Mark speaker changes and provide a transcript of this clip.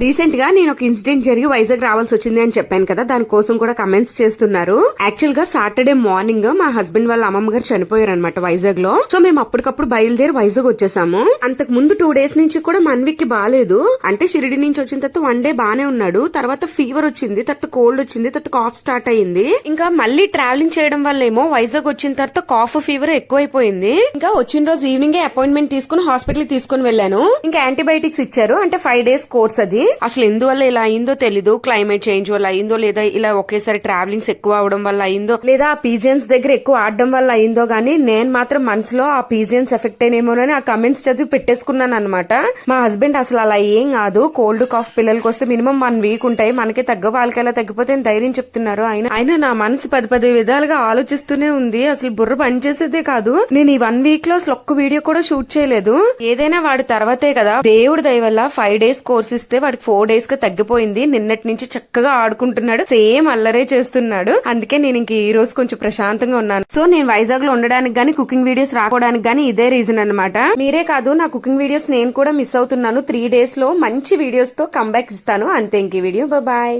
Speaker 1: రీసెంట్గా నేను ఒక ఇన్సిడెంట్ జరిగి వైజాగ్ రావాల్సి వచ్చింది అని చెప్పాను కదా దానికోసం కూడా కమెంట్స్ చేస్తున్నారు. యాక్చువల్గా సాటర్డే మార్నింగ్ మా హస్బెండ్ వాళ్ళ అమ్మమ్మ గారు చనిపోయారు అనమాట వైజాగ్లో సో మేము అప్పటికప్పుడు బయలుదేరి వైజాగ్ వచ్చేసాము. అంతకు ముందు టూ డేస్ నుంచి కూడా మన్విక్కి బాగాలేదు అంటే షిరిడి నుంచి వచ్చిన తర్వాత వన్ డే బానే ఉన్నాడు. తర్వాత ఫీవర్ వచ్చింది తర్వాత కోల్డ్ వచ్చింది తర్వాత కాఫ్ స్టార్ట్ అయ్యింది. ఇంకా మళ్ళీ ట్రావెలింగ్ చేయడం వల్ల ఏమో వైజాగ్ వచ్చిన తర్వాత కాఫ్ ఫీవర్ ఎక్కువైపోయింది. ఇంకా వచ్చిన రోజు ఈవినింగ్ అపాయింట్మెంట్ తీసుకుని హాస్పిటల్ తీసుకుని వెళ్ళాను. ఇంకా యాంటీబయాటిక్స్ ఇచ్చారు. అంటే ఫైవ్ డేస్ కోర్స్ అది. అసలు ఎందువల్ల ఇలా అయిందో తెలీదు. క్లైమేట్ చేంజ్ వల్ల అయిందో లేదా ఇలా ఒకేసారి ట్రావెలింగ్స్ ఎక్కువ అవడం వల్ల అయిందో లేదా ఆ పీజియన్స్ దగ్గర ఎక్కువ ఆడడం వల్ల అయిందో గానీ నేను మాత్రం మనసులో ఆ పీజియన్స్ ఎఫెక్ట్ అయినేమోనని ఆ కమెంట్స్ చదివి పెట్టేసుకున్నాను అనమాట మా హస్బెండ్ అసలు అలా ఏం కాదు. కోల్డ్ కాఫ్ పిల్లలకి వస్తే మినిమం వన్ వీక్ ఉంటాయి. మనకి తగ్గ వాళ్ళకి అలా తగ్గిపోతే ధైర్యం చెప్తున్నారు ఆయన. ఆయన నా మనసు పది పది విధాలుగా ఆలోచిస్తూనే ఉంది. అసలు బుర్ర పనిచేసేదే కాదు. నేను ఈ వన్ వీక్లో అసలు ఒక్క వీడియో కూడా షూట్ చేయలేదు. ఏదైనా వాడి తర్వాతే కదా. దేవుడి దయ వల్ల ఫైవ్ డేస్ కోర్స్ ఇస్తే వాడికి ఫోర్ డేస్గా తగ్గిపోయింది. నిన్నటి నుంచి చక్కగా ఆడుకుంటున్నాడు. సేమ్ అల్లరే చేస్తున్నాడు. అందుకే నేను ఇంక ఈ రోజు కొంచెం ప్రశాంతంగా ఉన్నాను. సో నేను వైజాగ్లో ఉండడానికి గానీ కుకింగ్ వీడియోస్ రావడానికి గానీ ఇదే రీజన్ అన్నమాట. మీరే కాదు నా కుకింగ్ వీడియోస్ నేను కూడా మిస్ అవుతున్నాను. త్రీ డేస్లో మంచి వీడియోస్తో కంబ్యాక్ ఇస్తాను. అంతే ఇంక ఈ వీడియో బాయ్